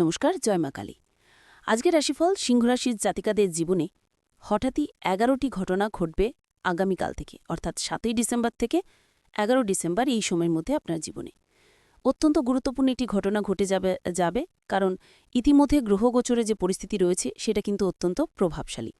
নমস্কার, জয় মা কালী। আজকের রাশিফল সিংহরাশির জাতিকাদের জীবনে হঠাৎই এগারোটি ঘটনা ঘটবে আগামীকাল থেকে, অর্থাৎ সাতই ডিসেম্বর থেকে এগারো ডিসেম্বর এই সময়ের মধ্যে আপনার জীবনে। অত্যন্ত গুরুত্বপূর্ণ একটি ঘটনা ঘটে যাবে যাবে, কারণ ইতিমধ্যে গ্রহগোচরে যে পরিস্থিতি রয়েছে, সেটা কিন্তু অত্যন্ত প্রভাবশালী।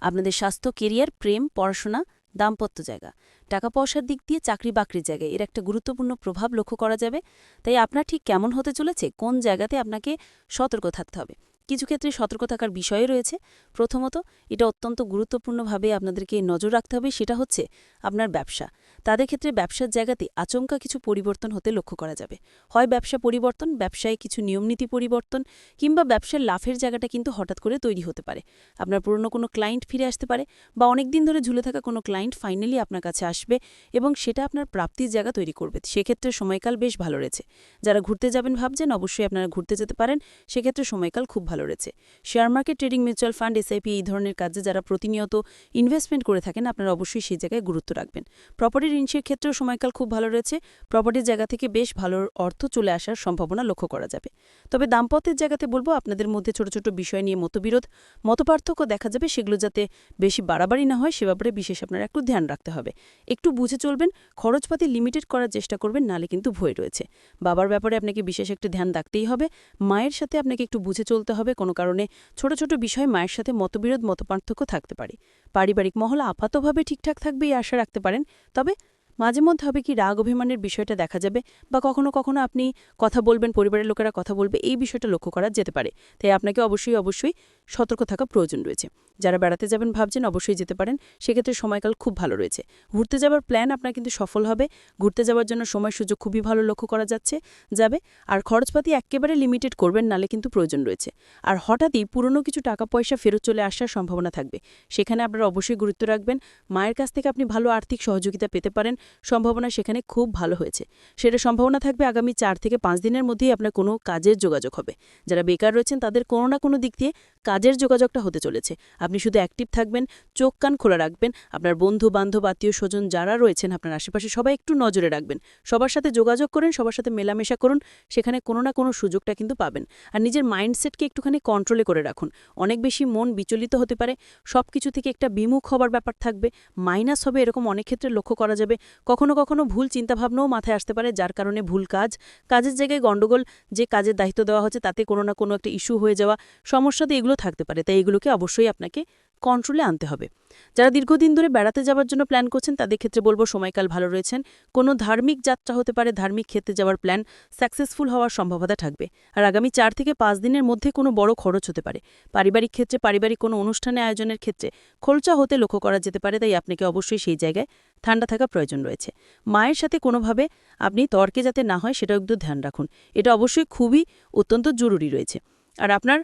আপনাদের স্বাস্থ্য, কেরিয়ার, প্রেম, পড়াশোনা দাম্পত্য জায়গা। টাকা পয়সার দিক দিয়ে চাকরি বাকরির জায়গায়। এর একটা গুরুত্বপূর্ণ প্রভাব লক্ষ্য করা যাবে। তাই আপনার ঠিক কেমন হতে চলেছে? কোন জায়গাতে আপনাকে সতর্ক থাকতে হবে? কিছু ক্ষেত্রে সতর্ক থাকার বিষয় রয়েছে। প্রথমত, এটা অত্যন্ত গুরুত্বপূর্ণভাবে আপনাদেরকে নজর রাখতে হবে, সেটা হচ্ছে আপনার ব্যবসা। তাদের ক্ষেত্রে ব্যবসার জায়গাতে আচমকা কিছু পরিবর্তন হতে লক্ষ্য করা যাবে। হয় ব্যবসা পরিবর্তন, ব্যবসায় কিছু নিয়মনীতি পরিবর্তন, কিংবা ব্যবসার লাভের জায়গাটা কিন্তু হঠাৎ করে তৈরি হতে পারে। আপনার পুরনো কোনো ক্লায়েন্ট ফিরে আসতে পারে, বা অনেক দিন ধরে ঝুলে থাকা কোনো ক্লায়েন্ট ফাইনালি আপনার কাছে আসবে, এবং সেটা আপনার প্রাপ্তির জায়গা তৈরি করবে। সেক্ষেত্রে সময়কাল বেশ ভালো রয়েছে। যারা ঘুরতে যাবেন, ভাবছেন অবশ্যই আপনারা ঘুরতে যেতে পারেন, সেক্ষেত্রে সময়কাল খুব ভালো রয়েছে। Share market trading mutual fund SIP এই ধরনের কাজে যারা প্রতিনিয়ত ইনভেস্টমেন্ট করে থাকেন, আপনারা অবশ্যই সেই জায়গায় গুরুত্ব রাখবেন। প্রপার্টি ঋণসের ক্ষেত্রেও সময়কাল খুব ভালো রয়েছে। প্রপার্টির জায়গা থেকে বেশ ভালো অর্থ চলে আসার সম্ভাবনা লক্ষ্য করা যাবে। তবে দাম্পত্যের জায়গাতে বলব, আপনাদের মধ্যে ছোট ছোট বিষয় নিয়ে মতবিরোধ, মতপার্থক্য দেখা যাবে। সেগুলো যাতে বেশি বাড়াবাড়ি না হয়, সে ব্যাপারে বিশেষ আপনারা একটু ধ্যান রাখতে হবে। একটু বুঝে চলবেন, খরচপাতি লিমিটেড করার চেষ্টা করবেন, নালে কিন্তু ভয় রয়েছে। বাবার ব্যাপারে আপনাকে বিশেষ একটু ধ্যান রাখতেই হবে। মায়ের সাথে আপনাকে একটু বুঝে চলতে হবে। কোনো কারণে ছোট ছোট বিষয়ে মায়ের সাথে মতবিরোধ, মতপার্থক্য থাকতে পারে। পারিবারিক মহল আপাতভাবে ঠিকঠাক থাকবে এই আশা রাখতে পারেন, তবে মাঝে মধ্যে হবে কি রাগ অভিমানের বিষয়টা দেখা যাবে বা কখনো কখনো আপনি কথা বলবেন, পরিবারের লোকেরা কথা বলবে, এই বিষয়টা লক্ষ্য করা যেতে পারে। তাই আপনাকে অবশ্যই অবশ্যই সতর্ক থাকা প্রয়োজন রয়েছে। যারা বেড়াতে যাবেন ভাবছেন অবশ্যই যেতে পারেন, সেক্ষেত্রে সময়কাল খুব ভালো রয়েছে। ঘুরতে যাওয়ার প্ল্যান আপনার কিন্তু সফল হবে। ঘুরতে যাওয়ার জন্য সময় সুযোগ খুবই ভালো লক্ষ্য করা যাচ্ছে, যাবে। আর খরচপাতি একেবারে লিমিটেড করবেন নালে কিন্তু প্রয়োজন রয়েছে। আর হঠাৎই পুরনো কিছু টাকা পয়সা ফেরত চলে আসার সম্ভাবনা থাকবে। সেখানে আপনারা অবশ্যই গুরুত্ব রাখবেন। মায়ের কাছ থেকে আপনি ভালো আর্থিক সহযোগিতা পেতে পারেন। সম্ভাবনা সেখানে খুব ভালো হয়েছে। সেটা সম্ভাবনা থাকবে আগামী চার থেকে পাঁচ দিনের মধ্যেই আপনার কোনো কাজের যোগাযোগ হবে। যারা বেকার রয়েছেন তাদের কোনো না কোনো দিক দিয়ে কাজের যোগাযোগটা হতে চলেছে। আপনি শুধু অ্যাক্টিভ থাকবেন, চোখ কান খোলা রাখবেন, আপনার বন্ধু বান্ধব আত্মীয় স্বজন যারা রয়েছেন, আপনার আশেপাশে সবাই একটু নজরে রাখবেন। সবার সাথে যোগাযোগ করেন, সবার সাথে মেলামেশা করুন, সেখানে কোনো না কোনো সুযোগটা কিন্তু পাবেন। আর নিজের মাইন্ডসেটকে একটুখানি কন্ট্রোলে করে রাখুন। অনেক বেশি মন বিচলিত হতে পারে সব কিছু থেকে একটা বিমুখ হবার ব্যাপার থাকবে মাইনাস হবে এরকম অনেক ক্ষেত্রে লক্ষ্য করা যাবে। কখনো কখনো ভুল চিন্তাভাবনাও মাথায় আসতে পারে, যার কারণে ভুল কাজ। কাজের জায়গায় গণ্ডগোল, যে কাজের দায়িত্ব দেওয়া হচ্ছে, তাতে কোনো না কোনো একটা ইস্যু হয়ে যাওয়া। সমস্যাতে এগুলো থাকতে পারে, তাই এগুলোকে অবশ্যই আপনাকে কন্ট্রোলে আনতে হবে। যারা দীর্ঘদিন ধরে বেড়াতে যাওয়ার জন্য প্ল্যান করছেন, তাদের ক্ষেত্রে বলব সময়কাল ভালো রয়েছেন। কোনো ধার্মিক যাত্রা হতে পারে, ধার্মিক ক্ষেত্রে যাওয়ার প্ল্যান সাকসেসফুল হওয়ার সম্ভাবনা থাকবে। আর আগামী চার থেকে পাঁচ দিনের মধ্যে কোনো বড় খরচ হতে পারে। পারিবারিক ক্ষেত্রে, পারিবারিক কোনো অনুষ্ঠানে আয়োজনের ক্ষেত্রে খরচা হতে লক্ষ্য করা যেতে পারে, তাই আপনাকে অবশ্যই সেই জায়গায় ঠান্ডা থাকা প্রয়োজন রয়েছে। মায়ের সাথে কোনোভাবে আপনি তর্কে যাতে না হয়, সেটাও একটু ধ্যান রাখুন। এটা অবশ্যই খুবই অত্যন্ত জরুরি রয়েছে। আর আপনার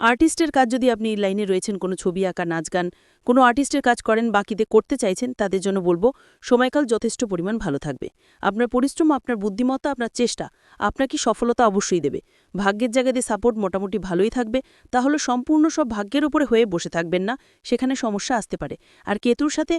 আর্টিস্টের কাজ যদি আপনি লাইনে রয়েছেন, কোনো ছবি আঁকা, নাচ গান, কোনো আর্টিস্টের কাজ করেন, বাকিতে করতে চাইছেন, তাদের জন্য বলব, সময়কাল যথেষ্ট পরিমাণ ভালো থাকবে। আপনার পরিশ্রম, আপনার বুদ্ধিমত্তা, আপনার চেষ্টা, আপনাকে সফলতা অবশ্যই দেবে। ভাগ্যের জায়গাতে সাপোর্ট মোটামুটি ভালোই থাকবে। তাহলে সম্পূর্ণ সব ভাগ্যের উপরে হয়ে বসে থাকবেন না, সেখানে সমস্যা আসতে পারে। আর কেতুর সাথে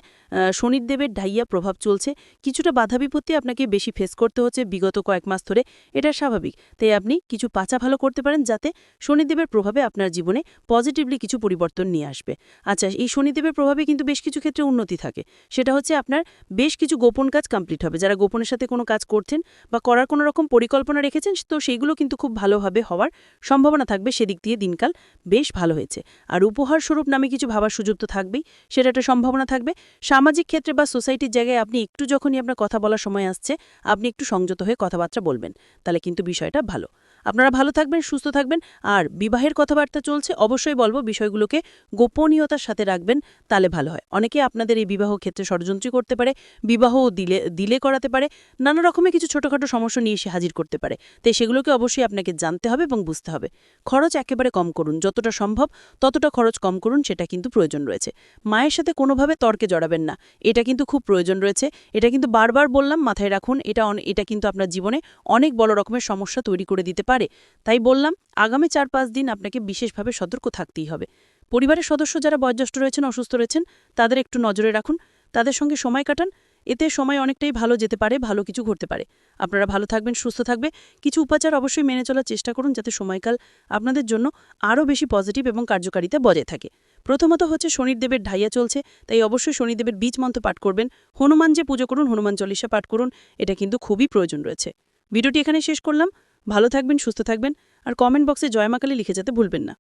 শনিদেবের ঢাইয়া প্রভাব চলছে। কিছুটা বাধা বিপত্তি আপনাকে বেশি ফেস করতে হচ্ছে বিগত কয়েক মাস ধরে। এটা স্বাভাবিক। তাই আপনি কিছু পাচা ভালো করতে পারেন যাতে শনিদেবের প্রভাবে আপনার জীবনে পজিটিভলি কিছু পরিবর্তন নিয়ে আসবে। আচ্ছা এই শনিদেবের প্রভাবে কিন্তু বেশ কিছু ক্ষেত্রে উন্নতি থাকে। সেটা হচ্ছে আপনার বেশ কিছু গোপন কাজ কমপ্লিট হবে। যারা গোপনের সাথে কোনো কাজ করছেন বা করার কোনো রকম পরিকল্পনা রেখেছেন, তো সেইগুলো কিন্তু খুব ভালোভাবে হওয়ার সম্ভাবনা থাকবে। সেদিক দিয়ে দিনকাল বেশ ভালো হয়েছে। আর উপহার স্বরূপ নামে কিছু ভাবার সুযোগ তো থাকবেই, সেটা একটা সম্ভাবনা থাকবে। সামাজিক ক্ষেত্রে বা সোসাইটির জায়গায় আপনি একটু যখনই আপনার কথা বলার সময় আসছে, আপনি একটু সংযত হয়ে কথাবার্তা বলবেন। তাহলে কিন্তু বিষয়টা ভালো। আপনারা ভালো থাকবেন, সুস্থ থাকবেন আর বিবাহের কথাবার্তা চলছে, অবশ্যই বলব বিষয়গুলোকে গোপনীয়তার সাথে রাখবেন তাহলে ভালো হয়। অনেকে আপনাদের এই বিবাহ ক্ষেত্রে ষড়যন্ত্রী করতে পারে বিবাহ দিলে দিলে করাতে পারে, নানা রকমের কিছু ছোটোখাটো সমস্যা নিয়ে এসে হাজির করতে পারে। তাই সেগুলোকে অবশ্যই আপনাকে জানতে হবে এবং বুঝতে হবে। খরচ একেবারে কম করুন, যতটা সম্ভব ততটা খরচ কম করুন, সেটা কিন্তু প্রয়োজন রয়েছে। মায়ের সাথে কোনোভাবে তর্কে জড়াবেন না, এটা কিন্তু খুব প্রয়োজন রয়েছে, এটা কিন্তু বারবার বললাম, মাথায় রাখুন, এটা এটা কিন্তু আপনার জীবনে অনেক বড় রকমের সমস্যা তৈরি করে দিতে পারে। তাই বললাম, আগামী চার পাঁচ দিন আপনাকে বিশেষভাবে সতর্ক থাকতেই হবে। পরিবারের সদস্য যারা বয়োজ্যেষ্ঠ রয়েছেন, অসুস্থ রয়েছেন, তাদের একটু নজরে রাখুন, তাদের সঙ্গে সময় কাটান। এতে সময় অনেকটাই ভালো যেতে পারে, ভালো কিছু ঘটতে পারে। আপনারা ভালো থাকবেন, সুস্থ থাকবে। কিছু উপাচার অবশ্যই মেনে চলার চেষ্টা করুন যাতে সময়কাল আপনাদের জন্য আরও বেশি পজিটিভ এবং কার্যকারিতা বজায় থাকে। প্রথমত হচ্ছে শনিদেবের ঢাইয়া চলছে, তাই অবশ্যই শনিদেবের বীজ মন্ত্র পাঠ করবেন। হনুমান যে পুজো করুন, হনুমান চল্লিশা পাঠ করুন, এটা কিন্তু খুবই প্রয়োজন রয়েছে। ভিডিওটি এখানে শেষ করলাম। ভালো থাকবেন সুস্থ থাকবেন আর কমেন্ট বক্সে জয়মাকালী লিখে যেতে ভুলবেন না।